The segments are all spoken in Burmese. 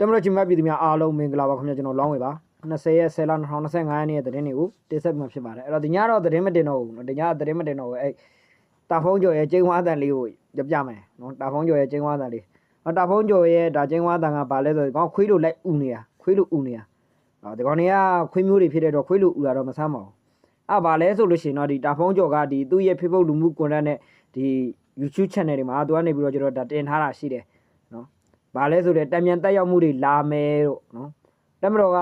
တမရချင်းမပြည်သူများအားလုံးမင်္ဂလာပါခင်ဗျာကျွန်တော်လောင်းဝေပါ20ရက်10လ2025ရက်နေ့ရဲ့သတင်းတွေကိုတင်ဆက်ပြမှာဖြစ်ပါတယ်အဲ့တော့ဒီညတော့သတင်းမတင်တော့ဘူးနော်ဒီညကသတင်းမတင်တော့ဘူးအဲ့တာဖုံးကျော်ရဲ့ကျင်းဝါတန်လေးကိုရပြမယ်နော်တာဖုံးကျော်ရဲ့ကျင်းဝါတန်လေးနော်တာဖုံးကျော်ရဲ့ဒါကျင်းဝါတန်ကဘာလဲဆိုတော့ခွေးလိုလိုက်ဥနေတာခွေးလိုဥနေတာနော်ဒီကောင်တွေကခွေးမျိုးတွေဖြစ်တဲ့တော့ခွေးလိုဥတာတော့မဆမ်းပါဘူးအဲ့ဘာလဲဆိုလို့ရှိရင်တော့ဒီတာဖုံးကျော်ကဒီသူ့ရဲ့ Facebook လူမှုကွန်ရက်နဲ့ဒီ YouTube channel တွေမှာသူကနေပြီးတော့ကျွန်တော်ဒါတင်ထားတာရှိတယ် ဘာလဲဆိုတော့တံမြန်တက်ရောက်မှုတွေလာမယ်တို့နော်။တက်မတော်က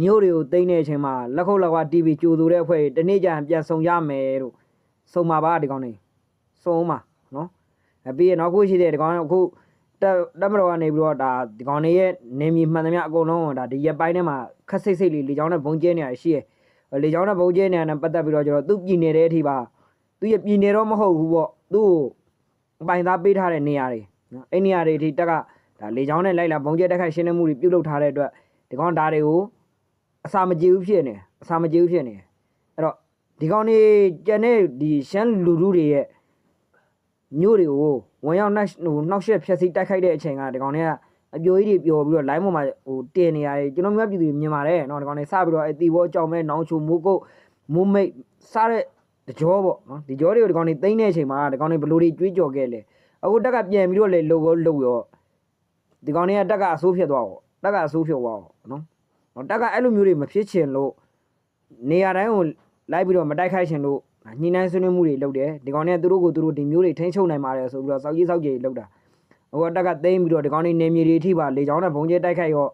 မျိုးတွေကိုတိမ့်တဲ့အချိန်မှာလက်ခုပ်လက်ဝါ TV ကြိုဆိုတဲ့အဖွဲ့တွေတနေ့ကျရင်ပြန်ဆုံရမယ်တို့။ဆုံပါပါဒီကောင်နေ။ဆုံအောင်ပါနော်။အပြီးရင်နောက်ခုရှိတဲ့ဒီကောင်ကအခုတက်တက်မတော်ကနေပြီးတော့ဒါဒီကောင်နေရဲ့နေမီမှန်သမျှအကုန်လုံးဒါဒီရက်ပိုင်းထဲမှာခက်စိတ်စိတ်လေးလေချောင်းနဲ့ဘုံကျဲနေရရှိရယ်။လေချောင်းနဲ့ဘုံကျဲနေရတဲ့ပတ်သက်ပြီးတော့ကျွန်တော်သူ့ပြည်နေတဲ့အထိပါသူရဲ့ပြည်နေတော့မဟုတ်ဘူးပေါ့။သူ့ကိုအပိုင်သားပေးထားတဲ့နေရာတွေ နော်အဲ့နေရာတွေအထိတက်ကဒါလေချောင်းနဲ့လိုက်လာဘုံကျဲတက်ခိုက်ရှင်းလင်းမှုတွေပြုလုပ်ထားတဲ့အတွက်ဒီကောင်ဒါတွေကိုအစာမကြေဘူးဖြစ်နေအစာမကြေဘူးဖြစ်နေအဲ့တော့ဒီကောင်နေကျန်တဲ့ဒီရှမ်းလူလူတွေရဲ့မျိုးတွေကိုဝင်ရောက်နှက်ဟိုနှောက်ရှက်ဖျက်ဆီးတိုက်ခိုက်တဲ့အချိန်ကဒီကောင်တွေကအပြိုကြီးတွေပျော်ပြီးတော့ line ပေါ်မှာဟိုတင်နေရတယ်ကျွန်တော်မျိုးပြည်သူတွေမြင်ပါတယ်နော်ဒီကောင်တွေစပြီးတော့အတီဘောကြောင်မဲနောင်ချိုမိုးကုတ်မိုးမိတ်စားတဲ့တကြောပေါ့နော်ဒီကြောတွေကိုဒီကောင်တွေသိမ့်တဲ့အချိန်မှာဒီကောင်တွေဘယ်လိုတွေကြွေးကြော်ခဲ့လဲ အခုတက်ကပြန်ပြီးတော့လေလုံကိုလုံရောဒီကောင်တွေကတက်ကအဆိုးဖြစ်သွားတော့တက်ကအဆိုးဖြစ်သွားတော့နော်ဟောတက်ကအဲ့လိုမျိုးတွေမဖြစ်ချင်လို့နေရာတိုင်းကိုလိုက်ပြီးတော့မတိုက်ခိုက်ချင်လို့ညှိနှိုင်းဆွေးနွေးမှုတွေလုပ်တယ်ဒီကောင်တွေကသူတို့ကိုသူတို့ဒီမျိုးတွေထိန်းချုပ်နိုင်ပါတယ်ဆိုပြီးတော့စောက်ကြီးစောက်ကြီးလုပ်တာဟိုကတက်ကသိမ်းပြီးတော့ဒီကောင်တွေနေမြေတွေအထိပါလေချောင်းနဲ့ဘုံကျဲတိုက်ခိုက်ရော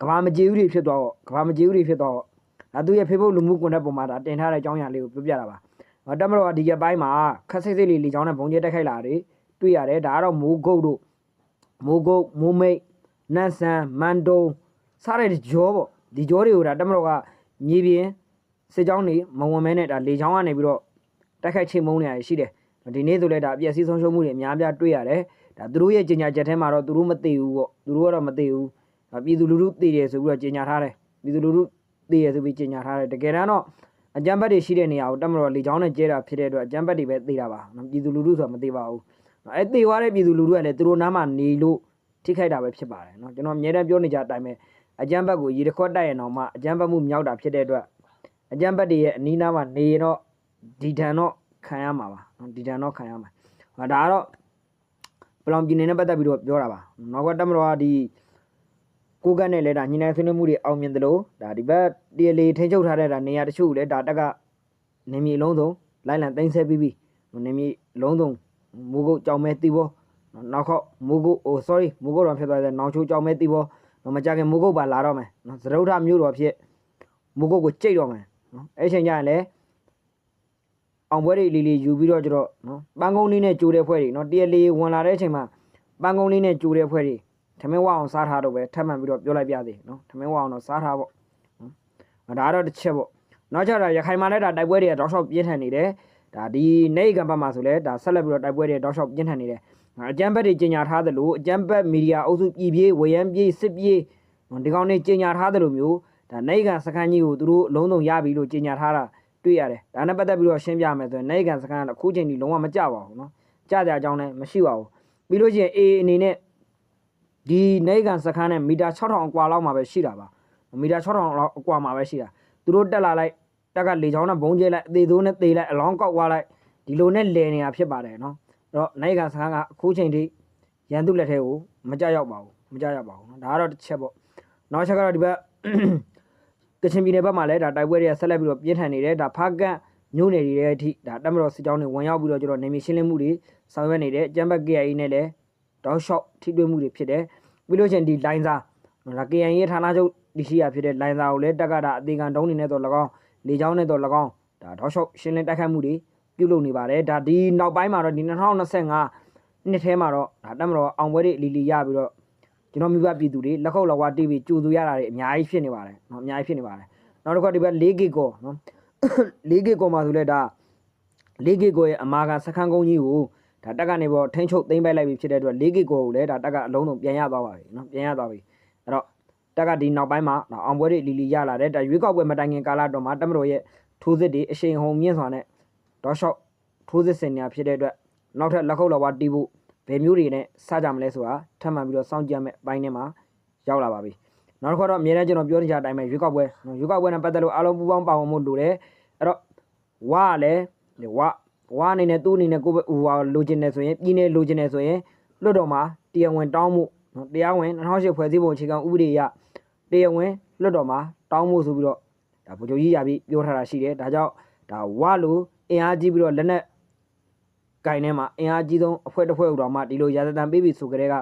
ကဘာမကြေဘူးတွေဖြစ်သွားတော့ကဘာမကြေဘူးတွေဖြစ်သွားတော့ဒါသူရဲ့ Facebook လူမှုကွန်ရက်ပေါ်မှာဒါတင်ထားတဲ့အကြောင်းအရာလေးကိုပြောပြတာပါဟောတက်မတော်ကဒီရက်ပိုင်းမှာခက်စိတ်စိတ်လေးလေချောင်းနဲ့ဘုံကျဲတိုက်ခိုက်လာတယ် တွေ့ရတယ်ဒါကတော့မိုးကုတ်တို့မိုးကုတ်မိုးမိတ်နတ်ဆန်မန်တုံစားတဲ့ကြောပေါ့ဒီကြောတွေကိုဒါတက်မတော်ကမြေပြင်စစ်ကြောင်းတွေမဝင်မဲနဲ့ဒါလေချောင်းကနေပြီးတော့တိုက်ခိုက်ချိန်မုန်းနေရရှိတယ်ဒီနေ့ဆိုလဲဒါအပြည့်အစည်းဆုံးရှုံးမှုတွေအများပြတွေ့ရတယ်ဒါသူတို့ရဲ့ကြေညာချက်ထဲမှာတော့သူတို့မသိဘူးပေါ့သူတို့ကတော့မသိဘူးဒါပြည်သူလူထုသိတယ်ဆိုပြီးတော့ကြေညာထားတယ်ပြည်သူလူထုသိတယ်ဆိုပြီးကြေညာထားတယ်တကယ်တမ်းတော့အကြမ်းဖက်တွေရှိတဲ့နေရာကိုတက်မတော်လေချောင်းနဲ့ကျဲတာဖြစ်တဲ့အတွက်အကြမ်းဖက်တွေပဲသိတာပါနော်ပြည်သူလူထုဆိုတာမသိပါဘူး နော်အဲသေသွားတဲ့ပြည်သူလူထုကလည်းသူတို့နားမှာနေလို့ထိခိုက်တာပဲဖြစ်ပါတယ်နော်ကျွန်တော်အများတန်းပြောနေကြအတိုင်းပဲအကြမ်းဖက်ကိုရေတစ်ခွက်တိုက်ရင်တော့မှအကြမ်းဖက်မှုမြောက်တာဖြစ်တဲ့အတွက်အကြမ်းဖက်တွေရဲ့အနီးနားမှာနေရင်တော့ဒီဒဏ်တော့ခံရမှာပါနော်ဒီဒဏ်တော့ခံရမှာဟာဒါကတော့ပလောင်ပြည်နယ်နဲ့ပတ်သက်ပြီးတော့ပြောတာပါနောက်ကတက်မတော်ကဒီကိုကတ်နဲ့လဲဒါညနေဆွေးနွေးမှုတွေအောင်မြင်သလိုဒါဒီဘက်တီလေထိန်းချုပ်ထားတဲ့ဒါနေရာတချို့လဲဒါတက်ကနေမြေလုံးစုံလိုင်းလံတင်ဆက်ပြီးပြီးနေမြေလုံးစုံ မိုးကုတ်ကြောင်မဲတီဘောနောက်ခေါက်မိုးကုတ်ဟို sorry မိုးကုတ်တော့ဖြစ်သွားတယ်နောင်ချိုကြောင်မဲတီဘောတော့မကြခင်မိုးကုတ်ပါလာတော့မယ်နော်သရုတ်ထမျိုးတော်ဖြစ်မိုးကုတ်ကိုကြိတ်တော့မယ်နော်အဲ့ချိန်ကျရင်လည်းအောင်ပွဲတွေလီလီယူပြီးတော့ကျတော့နော်ပန်းကုန်းလေးနဲ့ကြိုးတဲ့ဖွဲ့တွေနော်တရလေးဝင်လာတဲ့အချိန်မှာပန်းကုန်းလေးနဲ့ကြိုးတဲ့ဖွဲ့တွေထမင်းဝအောင်စားထားတော့ပဲထပ်မှန်ပြီးတော့ပြောလိုက်ပြသေးနော်ထမင်းဝအောင်တော့စားထားပေါ့နော်ဒါကတော့တစ်ချက်ပေါ့နောက်ကျတော့ရခိုင်မှာလည်းဒါတိုက်ပွဲတွေကတောက်လျှောက်ပြင်းထန်နေတယ် ဒါဒီနေကံဘက်မှာဆိုလဲဒါဆက်လက်ပြီးတော့တိုက်ပွဲတွေတောက်လျှောက်ပြင်းထန်နေတယ်အကြမ်းဘက်တွေကြီးညာထားသလိုအကြမ်းဘက်မီဒီယာအုပ်စုပြည်ပြေးဝရမ်းပြေးစစ်ပြေးဒီကောင်တွေကြီးညာထားသလိုမျိုးဒါနေကံစခန်းကြီးကိုသူတို့အလုံးစုံရပြီလို့ကြီးညာထားတာတွေ့ရတယ်ဒါနဲ့ပတ်သက်ပြီးတော့ရှင်းပြမယ်ဆိုရင်နေကံစခန်းကအခုချိန်ကြီးလုံးဝမကြပါဘူးเนาะကြကြအကြောင်းလည်းမရှိပါဘူးပြီးလို့ရှိရင်အေးအနေနဲ့ဒီနေကံစခန်းနဲ့မီတာ6000အကွာလောက်မှာပဲရှိတာပါမီတာ6000လောက်အကွာမှာပဲရှိတာသူတို့တက်လာလိုက် တက်ကလေချောင်းနဲ့ဘုံကျဲလိုက်အသေးသေးနဲ့သေးလိုက်အလောင်းကောက်သွားလိုက်ဒီလိုနဲ့လဲနေတာဖြစ်ပါတယ်နော်အဲ့တော့နိုင်ကစကားကအခုချိန်ထိရန်သူလက်ထဲကိုမကြရောက်ပါဘူးမကြရောက်ပါဘူးနော်ဒါကတော့တစ်ချက်ပေါ့နောက်ချက်ကတော့ဒီဘက်ကချင်ပြည်နယ်ဘက်မှာလည်းဒါတိုက်ပွဲတွေကဆက်လက်ပြီးတော့ပြင်းထန်နေတယ်ဒါဖားကန့်မြို့နယ်တွေရဲ့အထိဒါတက်မတော်စစ်ကြောင်းတွေဝင်ရောက်ပြီးတော့ကျတော့နေမီရှင်းလင်းမှုတွေဆောင်ရွက်နေတယ်ကျမ်းဘက် KIA နဲ့လည်းတောက်လျှောက်ထိတွေ့မှုတွေဖြစ်တယ်ပြီးလို့ချင်းဒီလိုင်းစာဒါ KIA ရဲ့ဌာနချုပ်ဒီရှိရဖြစ်တဲ့လိုင်းစာကိုလည်းတက်ကတာအသေးခံတုံးနေနဲ့တော့၎င်း လေချောင်းနဲ့တော့၎င်းဒါထောက်လျှောက်ရှင်းလင်းတိုက်ခိုက်မှုတွေပြုလုပ်နေပါတယ်ဒါဒီနောက်ပိုင်းမှာတော့ဒီ2025နှစ်ထဲမှာတော့ဒါတက်မတော်အောင်ပွဲတွေအလီလီရပြီးတော့ကျွန်တော်မိဘပြည်သူတွေလက်ခုပ်လောက်ဝ TV ကြိုသူရတာတွေအများကြီးဖြစ်နေပါတယ်เนาะအများကြီးဖြစ်နေပါတယ်နောက်တစ်ခါဒီဘက် 4GB ကောเนาะ 4GB ကောမှာဆိုလဲဒါ 4GB ကောရဲ့အမာခံစခန်းကုန်းကြီးကိုဒါတက်ကနေပေါ်ထိန်းချုပ်သိမ်းပိုက်လိုက်ပြီဖြစ်တဲ့အတွက် 4GB ကောကိုလည်းဒါတက်ကအလုံးစုံပြန်ရသွားပါပြီเนาะပြန်ရသွားပြီအဲ့ တော့တက်ကဒီနောက်ပိုင်းမှာဒါအောင်ပွဲတွေလီလီရလာတယ်ဒါရွေးကောက်ပွဲမတိုင်ခင်ကာလတော့မှာတက်မတော်ရဲ့ထိုးစစ်တွေအရှိန်ဟုန်မြင့်စွာနဲ့တောက်လျှောက်ထိုးစစ်ဆင်နေတာဖြစ်တဲ့အတွက်နောက်ထပ်လက်ခုပ်လောက်ပါတီးဖို့ဘယ်မျိုးတွေနဲ့စကြမလဲဆိုတာထပ်မံပြီးတော့စောင့်ကြည့်ရမယ့်အပိုင်းထဲမှာရောက်လာပါပြီနောက်တစ်ခါတော့အမြဲတမ်းကျွန်တော်ပြောနေကြတဲ့အတိုင်းပဲရွေးကောက်ပွဲနော်ရွေးကောက်ပွဲနဲ့ပတ်သက်လို့အားလုံးပူးပေါင်းပါဝင်မှုလိုတယ်အဲ့တော့ဝါကလည်းဝါဝါအနေနဲ့သူ့အနေနဲ့ကိုယ်ဟိုဟာလိုချင်တယ်ဆိုရင်ပြည်နယ်လိုချင်တယ်ဆိုရင်လွှတ်တော်မှာတရားဝင်တောင်းမှု နော်တရားဝင်2008ဖွဲ့စည်းပုံအခြေခံဥပဒေအရတရားဝင်လွှတ်တော်မှာတောင်းမှုဆိုပြီးတော့ဒါဗိုလ်ချုပ်ကြီးရပြီးပြောထားတာရှိတယ်ဒါကြောင့်ဒါဝါလိုအင်အားကြီးပြီးတော့လက်နက်ဂိုင်းထဲမှာအင်အားကြီးဆုံးအဖွဲ့တစ်ဖွဲ့ဥတော်မှဒီလိုရာဇသံပေးပြီဆိုကြတဲ့က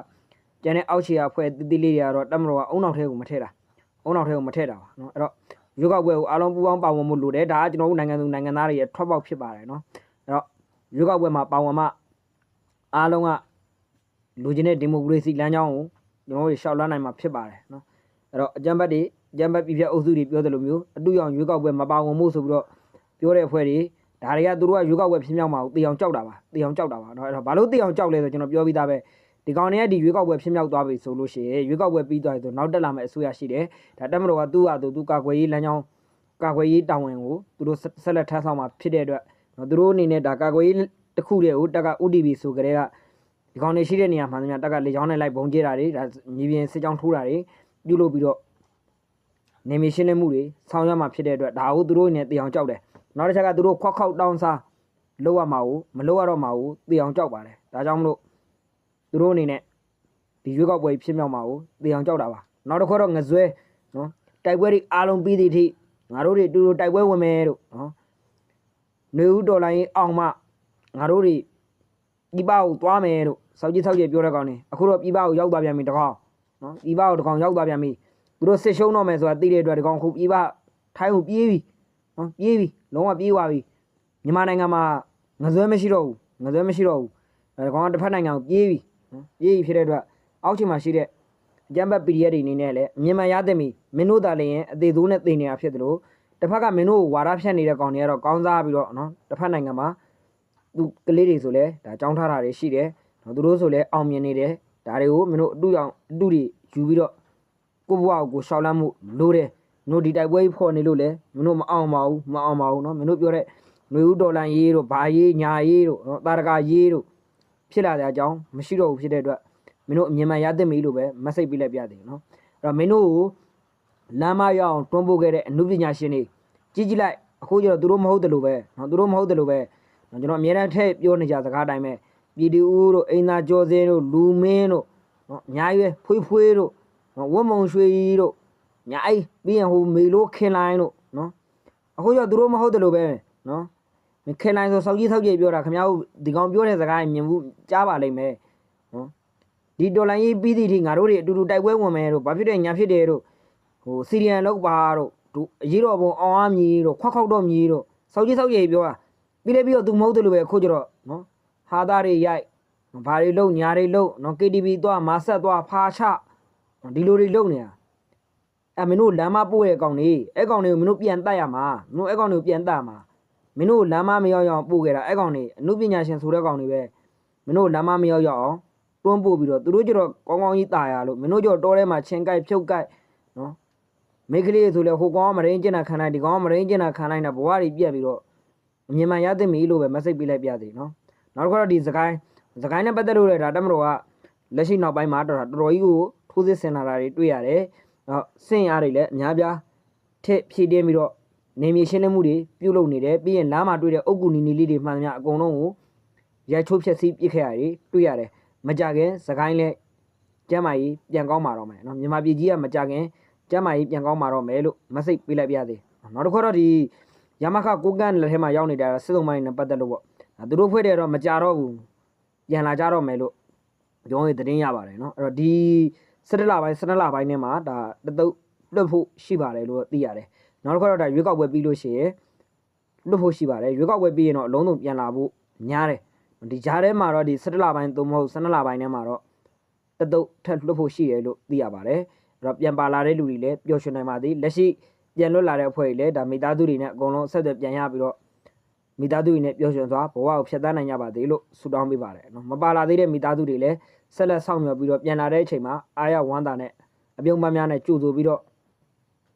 ကျန်တဲ့အောက်ခြေအဖွဲ့တိတိလေးတွေကတော့တက်မတော်ကအုံနောက်ထဲကိုမထည့်တာအုံနောက်ထဲကိုမထည့်တာပါနော်အဲ့တော့ရွေးကောက်ပွဲကိုအားလုံးပူးပေါင်းပါဝင်မှုလိုတယ်ဒါကကျွန်တော်တို့နိုင်ငံသူနိုင်ငံသားတွေရဲ့ထွက်ပေါက်ဖြစ်ပါတယ်နော်အဲ့တော့ရွေးကောက်ပွဲမှာပါဝင်မှအားလုံးက လိုချင်တဲ့ဒီမိုကရေစီလမ်းကြောင်းကိုကျွန်တော်တို့ရှောက်လန်းနိုင်မှာဖြစ်ပါတယ်နော်အဲ့တော့အကြံဘက်တွေအကြံဘက်ပြည်ပြအုပ်စုတွေပြောသလိုမျိုးအတူရောင်ရွေးကောက်ပွဲမပါဝင်မှုဆိုပြီးတော့ပြောတဲ့အဖွဲ့တွေဒါတွေကသူတို့ကရွေးကောက်ပွဲဖြစ်မြောက်မှာကိုတေအောင်ကြောက်တာပါတေအောင်ကြောက်တာပါနော်အဲ့တော့ဘာလို့တေအောင်ကြောက်လဲဆိုကျွန်တော်ပြောပြီးသားပဲဒီကောင်တွေကဒီရွေးကောက်ပွဲဖြစ်မြောက်သွားပြီဆိုလို့ရှိရင်ရွေးကောက်ပွဲပြီးသွားပြီဆိုနောက်တက်လာမယ့်အစိုးရရှိတယ်ဒါတက်မတော်ကသူ့ဟာသူသူကာကွယ်ရေးလမ်းကြောင်းကာကွယ်ရေးတာဝန်ကိုသူတို့ဆက်လက်ထမ်းဆောင်မှာဖြစ်တဲ့အတွက်နော်သူတို့အနေနဲ့ဒါကာကွယ်ရေးတစ်ခုတည်းကိုတက်က UDP ဆိုကြတဲ့က ဒီကောင်တွေရှိတဲ့နေရာမှာတက်ကလေချောင်းနဲ့လိုက်ဘုံကျဲတာတွေဒါမြေပြင်စစ်ကြောင်းထိုးတာတွေပြုလုပ်ပြီးတော့နေမီရှင်းလင်းမှုတွေဆောင်ရွက်မှာဖြစ်တဲ့အတွက်ဒါကိုသူတို့အနေနဲ့တေအောင်ကြောက်တယ်နောက်တစ်ချက်ကသူတို့ခွက်ခောက်တောင်းစားလောက်ရမှာကိုမလောက်ရတော့မှာကိုသိအောင်ကြောက်ပါတယ်ဒါကြောင့်မလို့သူတို့အနေနဲ့ဒီရွေးကောက်ပွဲဖြစ်မြောက်မှာကိုသိအောင်ကြောက်တာပါနောက်တစ်ခွက်တော့ငဇွဲနော်တိုက်ပွဲတွေအားလုံးပြီးသည့်အထိငါတို့တွေတူတူတိုက်ပွဲဝင်မယ်လို့နော်နေဦးတော်လိုင်းအောင်မှငါတို့တွေပြည်ပကိုသွားမယ်လို့ စောက်ကြီးစောက်ကြီးပြောတဲ့ကောင်နေအခုတော့ပြည်ပကိုရောက်သွားပြန်ပြီတကောင်နော်ပြည်ပကိုတကောင်ရောက်သွားပြန်ပြီသူတို့စစ်ရှုံးတော့မယ်ဆိုတာသိတဲ့အတွက်တကောင်ခုပြည်ပထိုင်းကိုပြေးပြီနော်ပြေးပြီလုံးဝပြေးသွားပြီမြန်မာနိုင်ငံမှာငဇွဲမရှိတော့ဘူးငဇွဲမရှိတော့ဘူးအဲကောင်ကတစ်ဖက်နိုင်ငံကိုပြေးပြီနော်ပြေးပြီဖြစ်တဲ့အတွက်အောက်ခြေမှာရှိတဲ့အကြမ်းဖက် PDF တွေအနေနဲ့လည်းအမြန်မာရတဲ့မီမင်းတို့တာလည်းရင်အသေးသေးနဲ့တင်နေတာဖြစ်တယ်လို့တစ်ဖက်ကမင်းတို့ကိုဝါဒဖြန့်နေတဲ့ကောင်တွေကတော့ကောင်းစားပြီးတော့နော်တစ်ဖက်နိုင်ငံမှာသူကလေးတွေဆိုလဲဒါကြောင်းထားတာတွေရှိတယ် နော်သူတို့ဆိုလဲအောင်မြင်နေတယ်ဒါတွေကိုမင်းတို့အတူအောင်အတူတွေယူပြီးတော့ကိုဘွားကိုရှောက်လမ်းမှုလိုတယ်မင်းတို့ဒီတိုက်ပွဲကြီးဖော်နေလို့လဲမင်းတို့မအောင်ပါဘူးမအောင်ပါဘူးနော်မင်းတို့ပြောတဲ့နွေဦးဒေါ်လန်ရေးတို့ဘာရေးညာရေးတို့နော်တာရကရေးတို့ဖြစ်လာတဲ့အကြောင်းမရှိတော့ဘူးဖြစ်တဲ့အတွက်မင်းတို့အမြင်မှန်ရသင့်ပြီလို့ပဲမဆိတ်ပြလိုက်ပြတယ်နော်အဲ့တော့မင်းတို့ကိုလမ်းမရအောင်တွန်းပို့ခဲ့တဲ့အမှုပညာရှင်တွေကြီးကြီးလိုက်အခုကျတော့သူတို့မဟုတ်တယ်လို့ပဲနော်သူတို့မဟုတ်တယ်လို့ပဲနော်ကျွန်တော်အများအားထည့်ပြောနေကြစကားတိုင်းပဲ ပြည်သူဦးတို့အိမ်သားကျော်စင်းတို့လူမင်းတို့နော်အများကြီးဖွေးဖွေးတို့နော်ဝတ်မုံရွှေကြီးတို့အများကြီးပြီးရင်ဟိုမေလိုခင်လိုင်းတို့နော်အခုကျသူတို့မဟုတ်တယ်လို့ပဲနော်ခင်လိုင်းဆိုစောက်ကြီးစောက်ကြီးပြောတာခင်ဗျားတို့ဒီကောင်ပြောတဲ့စကားမြင်ဘူးကြားပါလိမ့်မယ်နော်ဒီဒေါ်လာကြီးပြီးသည့်ထိငါတို့တွေအတူတူတိုက်ပွဲဝင်မယ်တို့ဘာဖြစ်တယ်ညာဖြစ်တယ်တို့ဟိုစီရီယန်လောက်ပါတို့သူအရေးတော်ပုံအောင်အမြည်တို့ခွက်ခေါက်တော့မြည်တို့စောက်ကြီးစောက်ကြီးပြောတာပြီးလဲပြီးတော့သူမဟုတ်တယ်လို့ပဲအခုကျတော့နော် ဟာသားတွေရိုက်ဘာတွေလုံညာတွေလုံနော် KTV သွားမာဆက်သွားဖာချဒီလိုတွေလုံနေတာ အဲမင်းတို့လမ်းမပို့ရဲ့အကောင်တွေအဲကောင်တွေကိုမင်းတို့ပြန်တတ်ရမှာမင်းတို့အဲကောင်တွေကိုပြန်တတ်မှာမင်းတို့လမ်းမမရောက်ရအောင်ပို့ခဲ့တာအဲကောင်တွေအမှုပညာရှင်ဆိုတဲ့ကောင်တွေပဲမင်းတို့လမ်းမမရောက်ရအောင်တွန်းပို့ပြီးတော့သူတို့ကျတော့ကောင်းကောင်းကြီးตายရလို့မင်းတို့ကျတော့တောထဲမှာချင်းကိုက်ဖြုတ်ကိုက်နော်မိန်းကလေးဆိုလဲဟိုကောင်ကမရင်းကျင်တာခံလိုက်ဒီကောင်ကမရင်းကျင်တာခံလိုက်တာဘဝတွေပြက်ပြီးတော့အမြင်မှန်ရသင့်ပြီလို့ပဲ message ပေးလိုက်ပြသေးနော် နောက်တစ်ခါတော့ဒီစကိုင်းစကိုင်းနဲ့ပတ်သက်လို့လည်းဒါတက်မတော်ကလက်ရှိနောက်ပိုင်းမှာတော်တော်တော်ကြီးကိုထိုးစစ်ဆင်လာတာတွေတွေ့ရတယ် တော့စင့်အားတွေလည်းအများပြားထစ်ဖြည့်တင်းပြီးတော့နေမြေရှင်းလင်းမှုတွေပြုလုပ်နေတယ်ပြီးရင်လမ်းမှာတွေ့တဲ့အုတ်ကူနီနီလေးတွေမှန်သမျှအကုန်လုံးကိုရိုက်ချိုးဖျက်ဆီးပစ်ခဲ့ရတယ်တွေ့ရတယ်မကြခင်စကိုင်းလဲကျမ်းမာကြီးပြန်ကောင်းมาတော့မယ်เนาะမြန်မာပြည်ကြီးကမကြခင်ကျမ်းမာကြီးပြန်ကောင်းมาတော့မယ်လို့မစိတ်ပေးလိုက်ပြသေးနောက်တစ်ခါတော့ဒီရမခကိုကန်လက်ထဲမှာရောက်နေတာစစ်သုံးပိုင်းနဲ့ပတ်သက်လို့ပေါ့ဒါ သူတို့ဖွဲ့တယ်တော့မကြတော့ဘူးပြန်လာကြတော့မယ်လို့ပြောရင်သတင်းရပါတယ်เนาะအဲ့တော့ဒီ17လပိုင်း17လပိုင်းထဲမှာဒါတသုတ်လွတ်ဖို့ရှိပါတယ်လို့သိရတယ်နောက်တစ်ခါတော့ဒါရွေးကောက်ပွဲပြီးလို့ရှိရင်လွတ်ဖို့ရှိပါတယ်ရွေးကောက်ပွဲပြီးရင်တော့အလုံးစုံပြန်လာဖို့များတယ်ဒီကြားထဲမှာတော့ဒီ17လပိုင်းသို့မဟုတ်12လပိုင်းထဲမှာတော့တသုတ်ထပ်လွတ်ဖို့ရှိတယ်လို့သိရပါတယ်အဲ့တော့ပြန်ပါလာတဲ့လူတွေလည်းပျော်ရွှင်နိုင်ပါသည်လက်ရှိပြန်လွတ်လာတဲ့အဖွဲ့တွေလည်းဒါမိသားစုတွေနဲ့အကုန်လုံးဆက်သွယ်ပြန်ရပြီးတော့ မိသားစုတွေနဲ့ပျော်ရွှင်စွာဘဝကိုဖျက်ဆီးနိုင်ကြပါသေးလို့ဆုတောင်းပေးပါတယ်နော်မပါလာသေးတဲ့မိသားစုတွေလည်းဆက်လက်ဆောင်ရွက်ပြီးတော့ပြန်လာတဲ့အချိန်မှာအားရဝမ်းသာနဲ့အပြုံးပန်းများနဲ့ကြိုဆိုပြီးတော့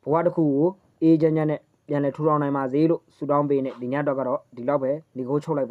ဘဝတစ်ခုကိုအေးချမ်းချမ်းနဲ့ပြန်လည်ထူထောင်နိုင်ပါစေလို့ဆုတောင်းပေးနေဒီညတော့ကတော့ဒီလောက်ပဲဒီကိုချုပ်လိုက်ပါ